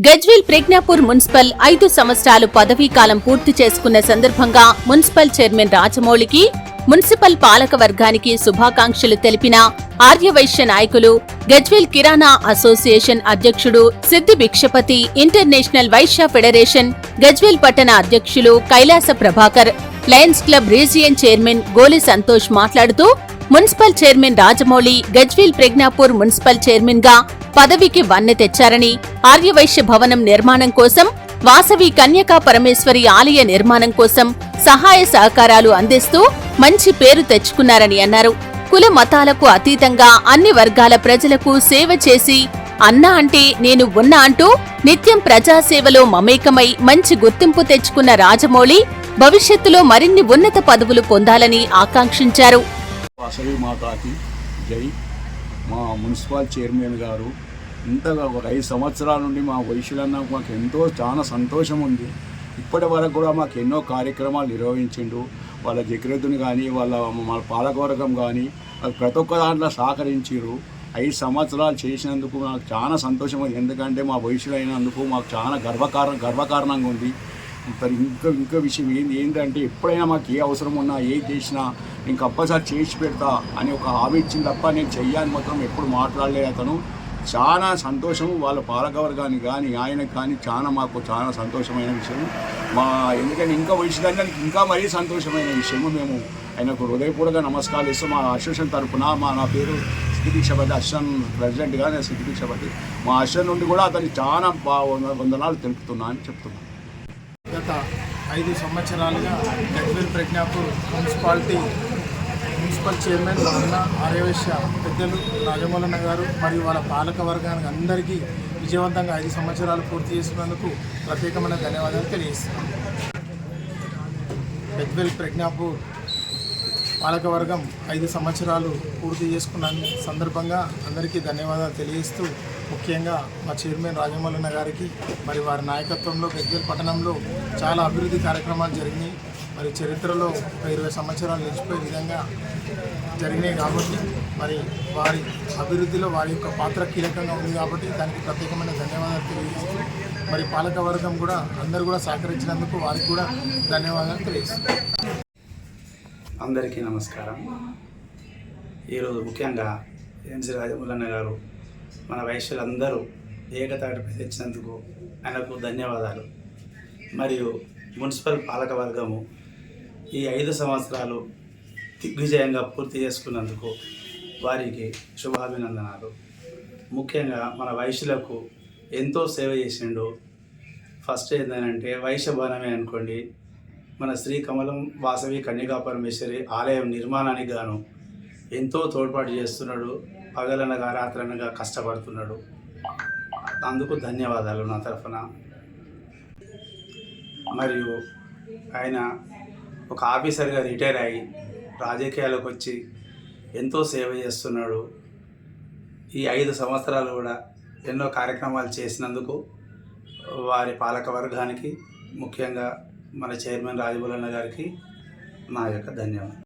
Gajwel Pragnapur municipal ఐదు సంవత్సరాలు పదవీ కాలం పూర్తి చేసుకున్న సందర్భంగా మున్సిపల్ చైర్మన్ రాజమౌళికి మున్సిపల్ పాలక వర్గానికి శుభాకాంక్షలు తెలిపిన ఆర్యవైశ్య నాయకులు గజ్వేల్ కిరాణా అసోసియేషన్ అధ్యక్షుడు సిద్ది భిక్షపతి ఇంటర్నేషనల్ వైశ్య ఫెడరేషన్ గజ్వేల్ పట్టణ అధ్యక్షులు Kailasa Prabhakar Lions Club region chairman Goli Santosh మాట్లాడుతూ municipal chairman Rajamouli Gajwel Prajnapur municipal చైర్మన్గా పదవికి వన్నె తెచ్చారని ఆర్యవైశ్య భవనం నిర్మాణం కోసం వాసవి కన్యకా పరమేశ్వరి ఆలయ నిర్మాణం కోసం సహాయ సహకారాలు అందిస్తూ మంచి పేరు తెచ్చుకున్నారని అన్నారు. కుల మతాలకు అతీతంగా అన్ని వర్గాల ప్రజలకు సేవ చేసి అన్నా అంటే నేను ఉన్నా అంటూ నిత్యం ప్రజాసేవలో మమేకమై మంచి గుర్తింపు తెచ్చుకున్న రాజమౌళి భవిష్యత్తులో మరిన్ని ఉన్నత పదవులు పొందాలని ఆకాంక్షించారు. వాసవి మాతాకి జై. మా మున్సిపల్ చైర్మన్ గారు ఇంతగా ఒక ఐదు సంవత్సరాల నుండి మా వయసులన్నా మాకు ఎంతో చాలా సంతోషం ఉంది. ఇప్పటి వరకు కూడా మాకు ఎన్నో కార్యక్రమాలు నిర్వహించిండు వాళ్ళ జగ్రతుని కానీ వాళ్ళ మా పాలకవర్గం కానీ ప్రతి ఒక్క దాంట్లో సహకరించారు ఐదు సంవత్సరాలు చేసినందుకు నాకు చాలా సంతోషం ఉంది. ఎందుకంటే మా వయసులో అయినందుకు మాకు చాలా గర్వకారణ గర్వకారణంగా ఉంది. మరి ఇంకా ఇంకో విషయం ఏంది ఏంటంటే ఎప్పుడైనా మాకు ఏ అవసరం ఉన్నా ఏం చేసినా నేను కంపల్సరీ చేసి పెడతా అని ఒక హామీ ఇచ్చింది తప్ప నేను చెయ్యాలని మాత్రం ఎప్పుడు మాట్లాడలేదు అతను. చాలా సంతోషము వాళ్ళ పాలకవర్గానికి కానీ ఆయనకు కానీ చాలా మాకు చాలా సంతోషమైన విషయం. మా ఎందుకంటే ఇంకా వయసుదానికి ఇంకా మరీ సంతోషమైన విషయము మేము ఆయనకు హృదయపూర్వక నమస్కారాలు ఇస్తాం మా అసోసియేషన్ తరఫున మా నా పేరు సిద్ధిక్షపతి అర్షన్ ప్రెసిడెంట్గా నేను సిద్ధిక్షపతి. మా అర్షన్ నుండి కూడా అతనికి చాలా బా వందనాలు తెలుపుతున్నా అని చెప్తున్నాను. గత ఐదు సంవత్సరాలుగా Gajwel Prajnapur municipality municipal chairman మా అన్న ఆర్యవేశ్య పెద్దలు రాజమౌళన్న గారు మరియు వాళ్ళ పాలక వర్గానికి అందరికీ విజయవంతంగా ఐదు సంవత్సరాలు పూర్తి చేసినందుకు ప్రత్యేకమైన ధన్యవాదాలు తెలియజేస్తున్నాను. గజ్వేల్ ప్రజ్ఞాపూర్ పాలకవర్గం ఐదు సంవత్సరాలు పూర్తి చేసుకున్న సందర్భంగా అందరికీ ధన్యవాదాలు తెలియజేస్తూ ముఖ్యంగా మా చైర్మన్ రాజమౌళన్న గారికి మరి వారి నాయకత్వంలో గజ్వేల్ పట్టణంలో చాలా అభివృద్ధి కార్యక్రమాలు జరిగినాయి. మరి చరిత్రలో ఒక ఇరవై సంవత్సరాలు నిలిచిపోయే విధంగా జరిగినాయి కాబట్టి మరి వారి అభివృద్ధిలో వారి యొక్క పాత్ర కీలకంగా ఉంది కాబట్టి దానికి ప్రత్యేకమైన ధన్యవాదాలు తెలియజేస్తూ మరి పాలకవర్గం కూడా అందరూ కూడా సహకరించినందుకు వారికి కూడా ధన్యవాదాలు తెలియజేస్తున్నాను అందరికీ నమస్కారం. ఈరోజు ముఖ్యంగా ఎన్సి రాజమూలన్న గారు మన వైశ్యులందరూ ఏకతాటిపై తెచ్చినందుకు ఆయనకు ధన్యవాదాలు. మరియు మున్సిపల్ పాలక వర్గము ఈ ఐదు సంవత్సరాలు దిగ్విజయంగా పూర్తి చేసుకున్నందుకు వారికి శుభాభినందనాలు. ముఖ్యంగా మన వైశ్యులకు ఎంతో సేవ చేసిండు. ఫస్ట్ ఏంటంటే వైశ్య భవనమే అనుకోండి. మన శ్రీ కమలం వాసవి కన్యకా పరమేశ్వరి ఆలయం నిర్మాణానికి గాను ఎంతో తోడ్పాటు చేస్తున్నాడు. పగలనగా రాత్రనగా కష్టపడుతున్నాడు. అందుకు ధన్యవాదాలు నా తరఫున. మరియు ఆయన ఒక ఆఫీసర్గా రిటైర్ అయ్యి రాజకీయాలకు వచ్చి ఎంతో సేవ చేస్తున్నాడు. ఈ ఐదు సంవత్సరాలు కూడా ఎన్నో కార్యక్రమాలు చేసినందుకు వారి పాలక వర్గానికి ముఖ్యంగా మన చైర్మన్ రాజబోలన్న గారికి నా యొక్క ధన్యవాదాలు.